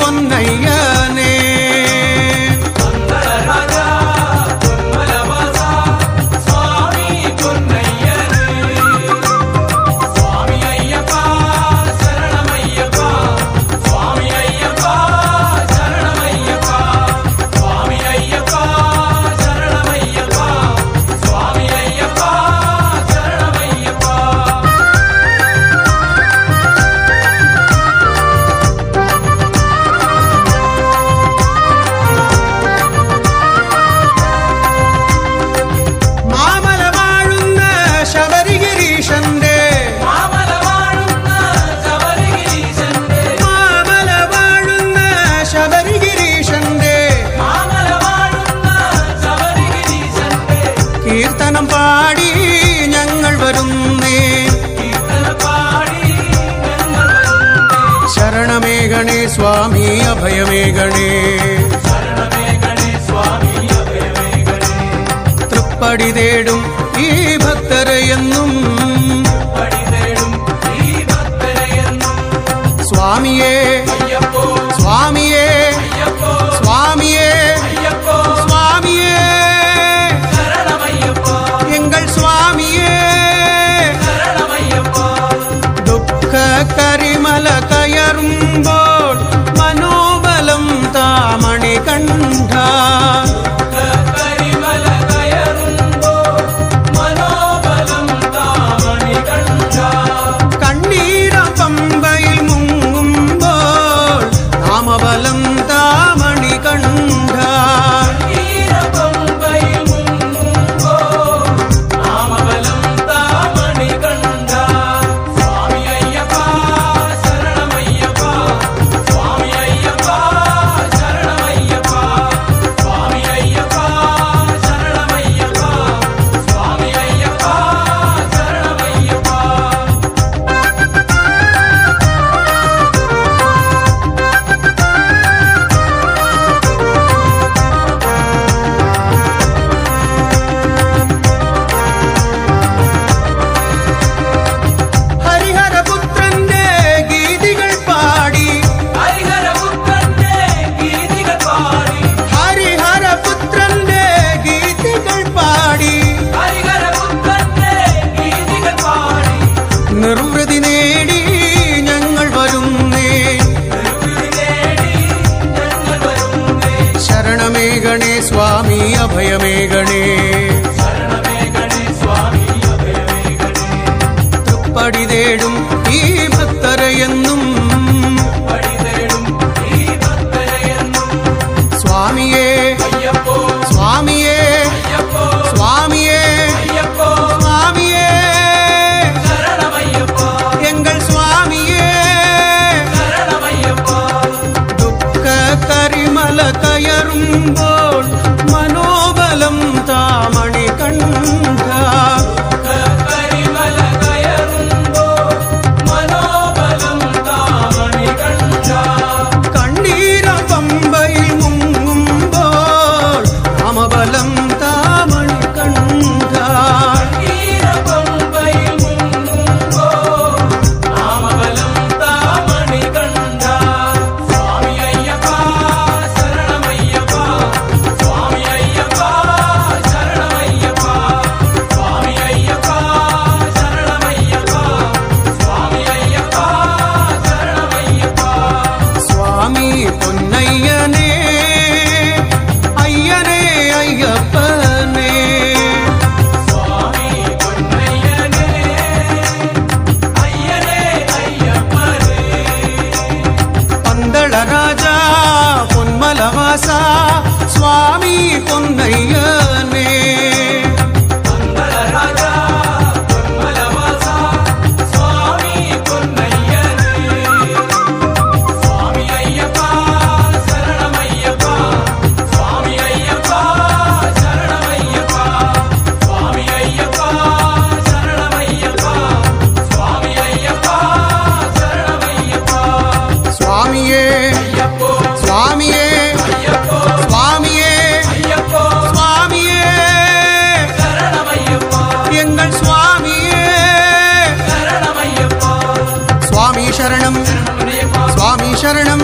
பொன்னையா സ്വാമി അഭയമേ ഗണേ. തൃപ്പടി തേടും ഈ ഭക്തരയെന്നും സ്വാമിയേ தாசா சுவாமி பொன்னையனே. ശരണം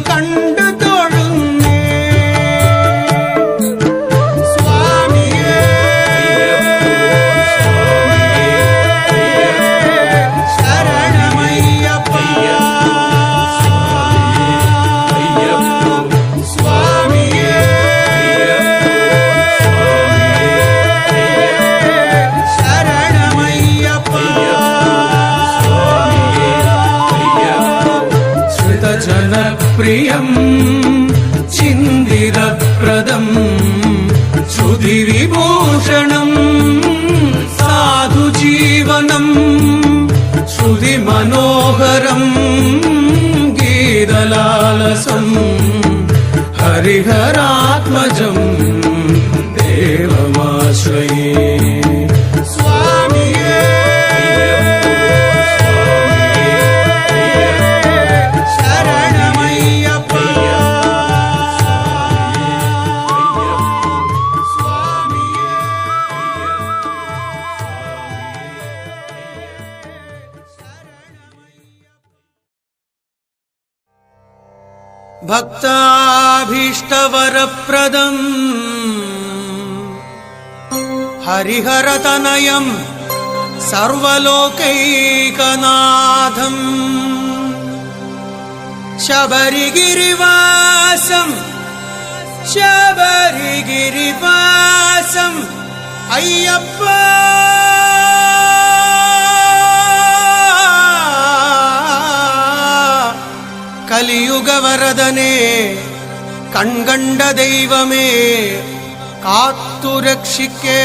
கண் ప్రియం చిందిరప్రదం శృతి విభూషణం సాధు జీవనం శృతి మనోహరం గీతలాలసం హరిహరాత్మజం. भक्ताभीष्टवरप्रदम् हरिहरतनयम् सर्वलोकैकनाथम् शबरिगिरिवासम् शबरिगिरिवासम् अय्यप्पा കലിയുഗവരതനെ കൺകണ്ട ദൈവമേ കാത്തുരക്ഷിക്കേ.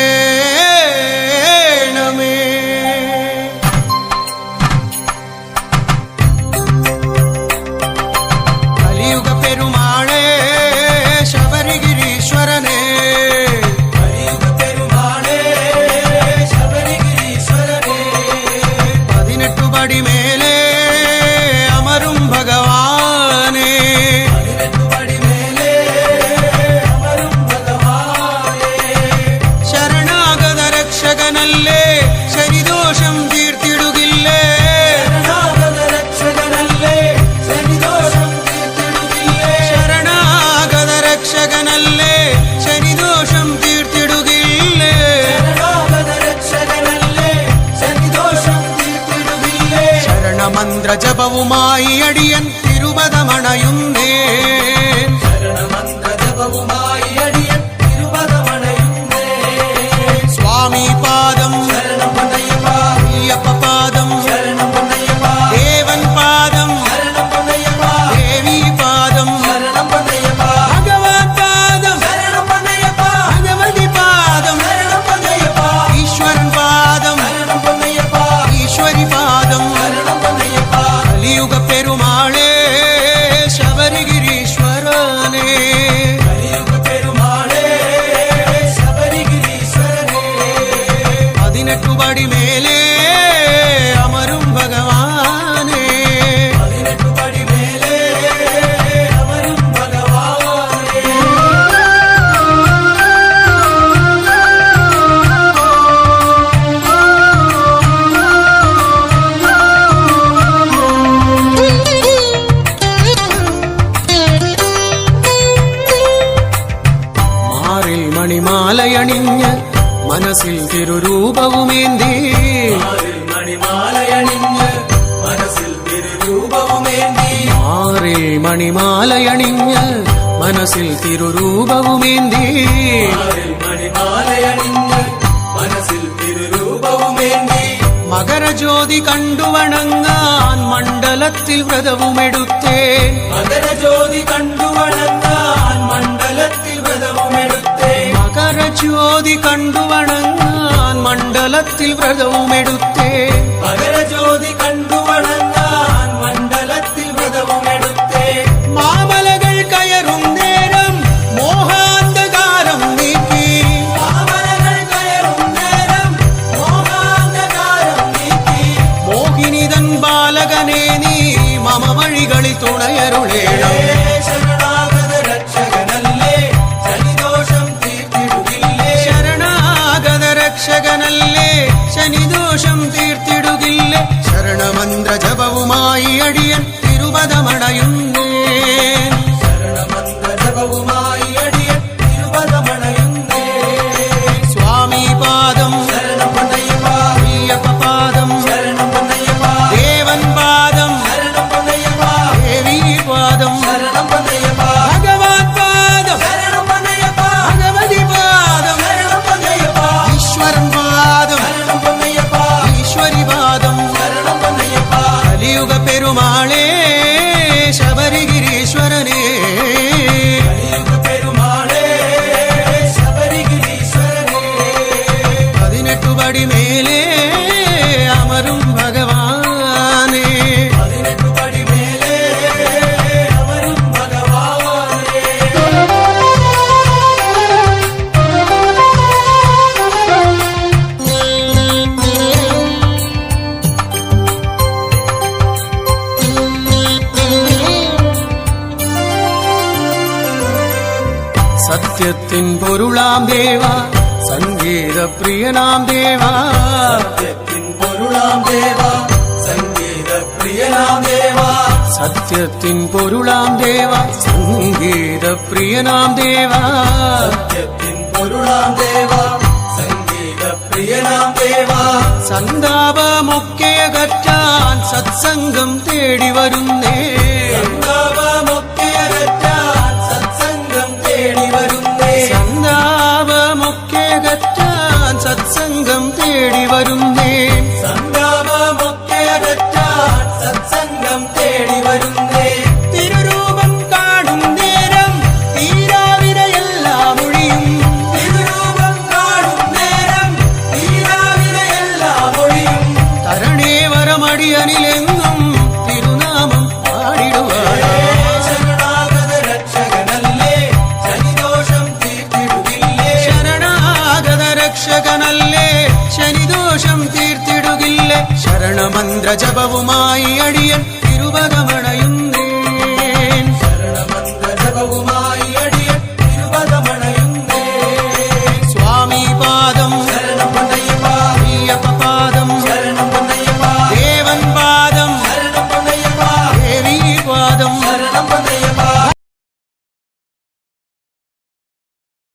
മനസ്സിൽ തിരുരൂപവുമേന്തി. മണിമാലയണിഞ്ഞ് മനസ്സിൽ തിരുരൂപവുമേന്തി. മാറിൽ മനസ്സിൽ തിരുരൂപവുമേന്തി. മണിമാലയണിഞ്ഞ് മനസ്സിൽ തിരുരൂപവുമേന്തി. മകരജ്യോതി കണ്ടുവണങ്ങാൻ മണ്ഡലത്തിൽ വ്രതവുമെടുത്തേ. മകരജ്യോതി കണ്ടുവണങ്ങാൻ മണ്ഡലത്തിൽ വ്രതവുമെടുത്തേ. മകരജ്യോതി കണ്ടു விரதம் எடுத்து दोषं तीर्थ സത്യത്തിൻ പൊരുളാം ദേവ. സംഗീത പ്രിയനാം ദേവ. സത്യത്തിൻ പൊരുളാം ദേവ. സംഗീത പ്രിയനാം ദേവ. സത്യത്തിൻ പൊരുളാം ദേവ. സംഗീത പ്രിയനാം ദേവ. സത്യത്തിൻ പൊരുളാം ദേവ. സംഗീത പ്രിയനാം ദേവ. സന്താപമൊക്കെ അകറ്റാൻ സത്സംഗം തേടി വരുന്നേ. மரணமந்திர ஜபவுமாய் அடியன்